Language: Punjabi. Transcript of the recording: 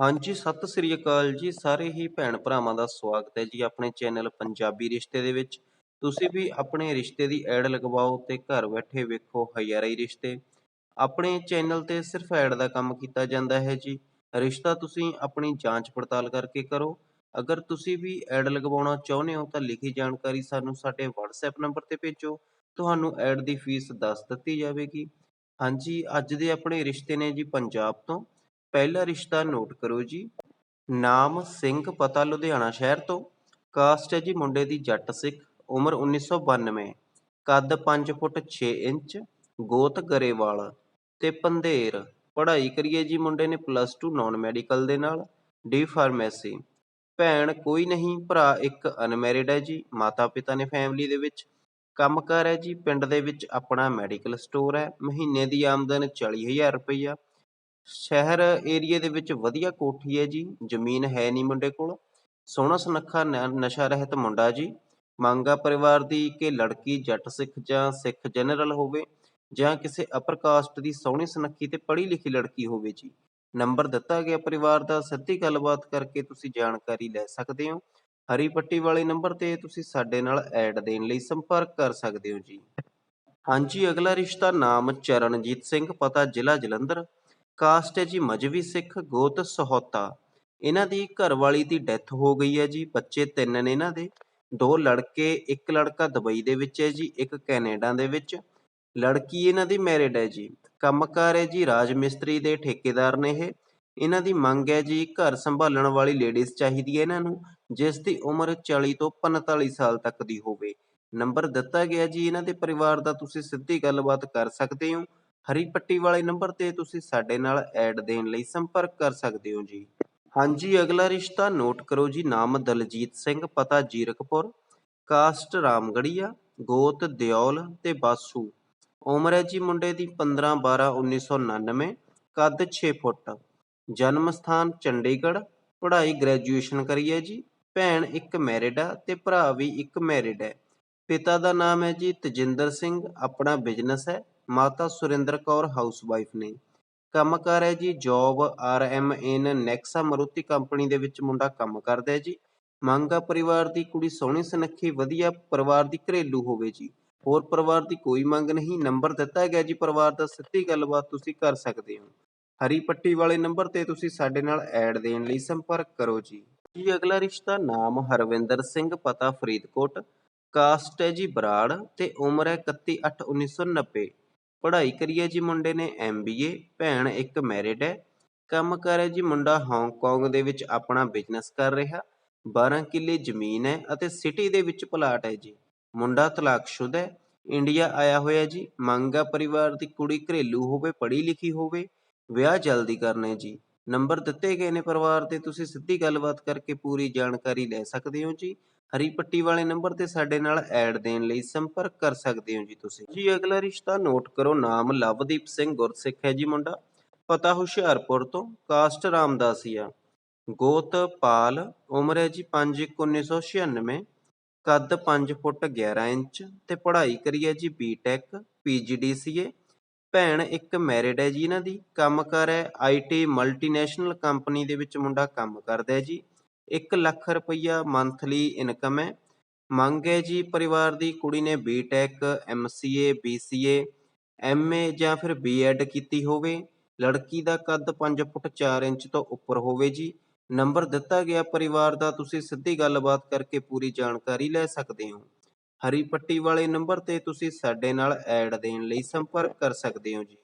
ਹਾਂਜੀ, ਸਤਿ ਸ੍ਰੀ ਅਕਾਲ ਜੀ। ਸਾਰੇ ਹੀ ਭੈਣ ਭਰਾਵਾਂ ਦਾ ਸਵਾਗਤ ਹੈ ਜੀ ਆਪਣੇ ਚੈਨਲ ਪੰਜਾਬੀ ਰਿਸ਼ਤੇ ਦੇ ਵਿੱਚ। ਤੁਸੀਂ ਵੀ ਆਪਣੇ ਰਿਸ਼ਤੇ ਦੀ ਐਡ ਲਗਵਾਓ ਤੇ ਘਰ ਬੈਠੇ ਵੇਖੋ ਹਜ਼ਾਰਾਂ ਰਿਸ਼ਤੇ। ਆਪਣੇ ਚੈਨਲ ਤੇ ਸਿਰਫ ਐਡ ਦਾ ਕੰਮ ਕੀਤਾ ਜਾਂਦਾ ਹੈ ਜੀ। ਰਿਸ਼ਤਾ ਤੁਸੀਂ ਆਪਣੀ ਜਾਂਚ ਪੜਤਾਲ ਕਰਕੇ ਕਰੋ। ਅਗਰ ਤੁਸੀਂ ਵੀ ਐਡ ਲਗਵਾਉਣਾ ਚਾਹੁੰਦੇ ਹੋ ਤਾਂ ਲਿਖੀ ਜਾਣਕਾਰੀ ਸਾਨੂੰ ਸਾਡੇ WhatsApp ਨੰਬਰ ਤੇ ਭੇਜੋ। ਤੁਹਾਨੂੰ ਐਡ ਦੀ ਫੀਸ ਦੱਸ ਦਿੱਤੀ ਜਾਵੇਗੀ। ਹਾਂਜੀ, ਅੱਜ ਦੇ ਆਪਣੇ ਰਿਸ਼ਤੇ ਨੇ ਜੀ ਪੰਜਾਬ ਤੋਂ। ਪਹਿਲਾ ਰਿਸ਼ਤਾ ਨੋਟ ਕਰੋ ਜੀ। ਨਾਮ ਸਿੰਘ ਪਤਾ ਲੁਧਿਆਣਾ ਸ਼ਹਿਰ ਤੋਂ। ਕਾਸਟ ਹੈ ਜੀ ਮੁੰਡੇ ਦੀ ਜੱਟ ਸਿੱਖ, ਉਮਰ 1992 ਕੱਦ 5 ਫੁੱਟ 6 ਇੰਚ, ਗੋਤ ਗਰੇਵਾਲ ਤੇ ਪੰਧੇਰ। ਪੜ੍ਹਾਈ ਕਰੀਏ ਜੀ ਮੁੰਡੇ ਨੇ ਪਲੱਸ 2 ਨਾਨ ਮੈਡੀਕਲ ਦੇ ਨਾਲ ਡੀ ਫਾਰਮੇਸੀ ਭੈਣ ਕੋਈ ਨਹੀਂ, ਭਰਾ ਇੱਕ ਅਨਮੈਰਿਡ ਹੈ ਜੀ ਮਾਤਾ ਪਿਤਾ ਨੇ ਫੈਮਿਲੀ ਦੇ ਵਿੱਚ। ਕੰਮਕਾਰ ਹੈ ਜੀ, ਪਿੰਡ ਦੇ ਵਿੱਚ ਆਪਣਾ ਮੈਡੀਕਲ ਸਟੋਰ ਹੈ। ਮਹੀਨੇ ਦੀ ਆਮਦਨ 40000 ਰੁਪਈਆ। ਸ਼ਹਿਰ ਏਰੀਏ ਦੇ ਵਿੱਚ ਵਧੀਆ ਕੋਠੀ ਹੈ ਜੀ, ਜ਼ਮੀਨ ਹੈ ਨਹੀਂ ਮੁੰਡੇ ਕੋਲ। ਸੋਹਣਾ ਸੁਨੱਖਾ ਨ- ਨਸ਼ਾ ਰਹਿਤ ਮੁੰਡਾ ਜੀ। ਮੰਗਾ ਪਰਿਵਾਰ ਦੀ ਕਿ ਲੜਕੀ ਜੱਟ ਸਿੱਖ ਜਾਂ ਸਿੱਖ ਜਨਰਲ ਹੋਵੇ ਜਾਂ ਕਿਸੇ ਅਪਰ ਕਾਸਟ ਦੀ ਸੋਹਣੀ ਸੁਨੱਖੀ ਤੇ ਪੜ੍ਹੀ ਲਿਖੀ ਲੜਕੀ ਹੋਵੇ ਜੀ। ਨੰਬਰ ਦਿੱਤਾ ਗਿਆ ਪਰਿਵਾਰ ਦਾ, ਸਿੱਧੀ ਗੱਲਬਾਤ ਕਰਕੇ ਤੁਸੀਂ ਜਾਣਕਾਰੀ ਲੈ ਸਕਦੇ ਹੋ। ਹਰੀ ਪੱਟੀ ਵਾਲੇ ਨੰਬਰ ਤੇ ਤੁਸੀਂ ਸਾਡੇ ਨਾਲ ਐਡ ਦੇਣ ਲਈ ਸੰਪਰਕ ਕਰ ਸਕਦੇ ਹੋ ਜੀ। ਹਾਂਜੀ, ਅਗਲਾ ਰਿਸ਼ਤਾ ਨਾਮ ਚਰਨਜੀਤ ਸਿੰਘ, ਪਤਾ ਜ਼ਿਲ੍ਹਾ ਜਲੰਧਰ। ਕਾਸਟ ਹੈ ਜੀ ਮਜਵੀ ਸਿੱਖ ਗੋਤ ਸਹੋਤਾ। ਇਹਨਾਂ ਦੀ ਘਰਵਾਲੀ ਦੀ ਡੈਥ ਹੋ ਗਈ ਹੈ ਜੀ। ਬੱਚੇ ਤਿੰਨ ਨੇ ਇਹਨਾਂ ਦੇ। ਦੋ ਲੜਕੇ, ਇੱਕ ਲੜਕਾ ਦੁਬਈ ਦੇ ਵਿੱਚ ਹੈ ਜੀ, ਇੱਕ ਕੈਨੇਡਾ ਦੇ ਵਿੱਚ। ਲੜਕੀ ਇਹਨਾਂ ਦੀ ਮੈਰਿਡ ਹੈ ਜੀ। ਕੰਮਕਾਰ ਹੈ ਜੀ ਰਾਜ ਮਿਸਤਰੀ ਦੇ ਠੇਕੇਦਾਰ ਨੇ ਇਹ। ਇਹਨਾਂ ਦੀ ਮੰਗ ਹੈ ਜੀ ਘਰ ਸੰਭਾਲਣ ਵਾਲੀ ਲੇਡੀਜ਼ ਚਾਹੀਦੀ ਹੈ ਇਹਨਾਂ ਨੂੰ, ਜਿਸ ਦੀ ਉਮਰ 40 ਤੋਂ 45 ਸਾਲ ਤੱਕ ਦੀ ਹੋਵੇ। ਨੰਬਰ ਦਿੱਤਾ ਗਿਆ ਜੀ ਇਹਨਾਂ ਦੇ ਪਰਿਵਾਰ ਦਾ। ਤੁਸੀਂ ਸਿੱਧੀ ਗੱਲਬਾਤ ਕਰ ਸਕਦੇ ਹੋ। ਹਰੀ ਪੱਟੀ ਵਾਲੇ ਨੰਬਰ ਤੇ ਤੁਸੀਂ ਸਾਡੇ ਨਾਲ ਐਡ ਦੇਣ ਲਈ ਸੰਪਰਕ ਕਰ ਸਕਦੇ ਹੋ ਜੀ। ਹਾਂਜੀ, ਅਗਲਾ ਰਿਸ਼ਤਾ ਨੋਟ ਕਰੋ ਜੀ। ਨਾਮ ਦਲਜੀਤ ਸਿੰਘ, ਪਤਾ ਜੀਰਕਪੁਰ, ਕਾਸਟ ਰਾਮਗੜੀਆ, ਗੋਤ ਦਿਓਲ ਤੇ ਬਾਸੂ। ਉਮਰ ਹੈ ਜੀ ਮੁੰਡੇ ਦੀ 15 12 1999 ਕੱਦ 6 ਫੁੱਟ। ਜਨਮ ਸਥਾਨ ਚੰਡੀਗੜ੍ਹ, ਪੜ੍ਹਾਈ ਗ੍ਰੈਜੂਏਸ਼ਨ ਕਰੀ ਹੈ ਜੀ। ਭੈਣ ਇੱਕ ਮੈਰਿਡ ਆ ਤੇ ਭਰਾ ਵੀ ਇੱਕ ਮੈਰਿਡ ਹੈ। ਪਿਤਾ ਦਾ ਨਾਮ ਹੈ ਜੀ ਤਜਿੰਦਰ ਸਿੰਘ, ਆਪਣਾ ਬਿਜ਼ਨਸ ਹੈ। ਮਾਤਾ ਸੁਰਿੰਦਰ ਕੌਰ ਹਾਊਸਵਾਈਫ ਨੇ। ਕੰਮ ਕੰਮਕਾਰ ਹੈ ਜੀ job R M N Nexa Maruti company ਦੇ ਵਿੱਚ ਮੁੰਡਾ ਕੰਮ ਕਰਦਾ ਹੈ ਜੀ। ਮੰਗਾ ਪਰਿਵਾਰ ਦੀ ਕੁੜੀ ਸੋਹਣੀ ਸੁਨੱਖੀ, ਵਧੀਆ ਪਰਿਵਾਰ ਦੀ ਘਰੇਲੂ ਹੋਵੇ ਜੀ। ਹੋਰ ਪਰਿਵਾਰ ਦੀ ਕੋਈ ਮੰਗ ਨਹੀਂ, ਨੰਬਰ ਦਿੱਤਾ ਗਿਆ ਜੀ ਪਰਿਵਾਰ ਦਾ, ਸਿੱਧੀ ਗੱਲਬਾਤ ਤੁਸੀਂ ਕਰ ਸਕਦੇ ਹੋ। ਹਰੀ ਪੱਟੀ ਵਾਲੇ ਨੰਬਰ ਤੇ ਤੁਸੀਂ ਸਾਡੇ ਨਾਲ ਐਡ ਦੇਣ ਲਈ ਸੰਪਰਕ ਕਰੋ ਜੀ। ਜੀ, ਅਗਲਾ ਰਿਸ਼ਤਾ ਨਾਮ ਹਰਵਿੰਦਰ ਸਿੰਘ, ਪਤਾ ਫਰੀਦਕੋਟ। ਕਾਸਟ ਹੈ ਜੀ ਬਰਾੜ ਤੇ ਉਮਰ ਹੈ 31/8/1990 ਪੜ੍ਹਾਈ ਕਰੀ ਹੈ ਜੀ ਮੁੰਡੇ ਨੇ ਐਮਬੀਏ ਭੈਣ ਇੱਕ ਮੈਰਿਡ ਹੈ। ਕੰਮ ਕਰ ਹੈ ਜੀ ਮੁੰਡਾ ਹਾਂਗਕਾਂਗ ਦੇ ਵਿੱਚ ਆਪਣਾ ਬਿਜ਼ਨਸ ਕਰ ਰਿਹਾ। 12 ਕਿੱਲੇ ਜ਼ਮੀਨ ਹੈ ਅਤੇ ਸਿਟੀ ਦੇ ਵਿੱਚ ਪਲਾਟ ਹੈ ਜੀ। ਮੁੰਡਾ ਤਲਾਕਸ਼ੁਦ ਹੈ। ਇੰਡੀਆ ਆਇਆ ਹੋਇਆ ਜੀ। ਮੰਗਾ ਪਰਿਵਾਰ ਦੀ ਕੁੜੀ ਘਰੇਲੂ ਹੋਵੇ, ਪੜ੍ਹੀ ਲਿਖੀ ਹੋਵੇ। ਵਿਆਹ ਜਲਦੀ ਕਰਨੇ ਜੀ। ਨੰਬਰ ਦਿੱਤੇ ਗਏ ਨੇ ਪਰਿਵਾਰ ਦੇ, ਤੁਸੀਂ ਸਿੱਧੀ ਗੱਲਬਾਤ ਕਰਕੇ ਪੂਰੀ ਜਾਣਕਾਰੀ ਲੈ ਸਕਦੇ ਹੋ ਜੀ। ਹਰੀ ਪੱਟੀ ਵਾਲੇ ਨੰਬਰ ਤੇ ਸਾਡੇ ਨਾਲ ਐਡ ਦੇਣ ਲਈ ਸੰਪਰਕ ਕਰ ਸਕਦੇ ਹੋ ਜੀ ਤੁਸੀਂ। ਜੀ, ਅਗਲਾ ਰਿਸ਼ਤਾ ਨੋਟ ਕਰੋ, ਨਾਮ ਲਵਦੀਪ ਸਿੰਘ ਗੁਰਸਿੱਖ ਹੈ ਜੀ ਮੁੰਡਾ। ਪਤਾ ਹੁਸ਼ਿਆਰਪੁਰ ਤੋਂ, ਕਾਸਟ ਰਾਮਦਾਸੀਆ ਗੋਤ ਪਾਲ, ਉਮਰ ਹੈ ਜੀ 5/1996 ਕੱਦ 5 ਫੁੱਟ 11 ਇੰਚ ਤੇ ਪੜ੍ਹਾਈ ਕਰੀ ਹੈ ਜੀ ਬੀਟੈਕ ਪੀਜੀਡੀਸੀਏ ਭੈਣ ਇੱਕ ਮੈਰਿਡ ਹੈ ਜੀ ਇਹਨਾਂ ਦੀ ਕੰਮਕਾਰ ਹੈ ਆਈਟੀ ਮਲਟੀਨੈਸ਼ਨਲ ਕੰਪਨੀ ਦੇ ਵਿੱਚ ਮੁੰਡਾ ਕੰਮ ਕਰਦਾ ਹੈ ਜੀ। 1 ਲੱਖ ਰੁਪਈਆ ਮੰਥਲੀ ਇਨਕਮ ਹੈ। ਮੰਗ ਹੈ ਜੀ ਪਰਿਵਾਰ ਦੀ ਕੁੜੀ ਨੇ ਬੀਟੈਕ ਐਮਸੀਏ ਬੀਸੀਏ ਐਮਏ ਜਾਂ ਫਿਰ ਬੀਐਡ ਕੀਤੀ ਹੋਵੇ। ਲੜਕੀ ਦਾ ਕੱਦ 5 ਫੁੱਟ 4 ਇੰਚ ਤੋਂ ਉੱਪਰ ਹੋਵੇ ਜੀ। ਨੰਬਰ ਦਿੱਤਾ ਗਿਆ ਪਰਿਵਾਰ ਦਾ, ਤੁਸੀਂ ਸਿੱਧੀ ਗੱਲਬਾਤ ਕਰਕੇ ਪੂਰੀ ਜਾਣਕਾਰੀ ਲੈ ਸਕਦੇ ਹੋ। ਹਰੀ ਪੱਟੀ ਵਾਲੇ ਨੰਬਰ ਤੇ ਤੁਸੀਂ ਸਾਡੇ ਨਾਲ ਐਡ ਦੇਣ ਲਈ ਸੰਪਰਕ ਕਰ ਸਕਦੇ ਹੋ ਜੀ।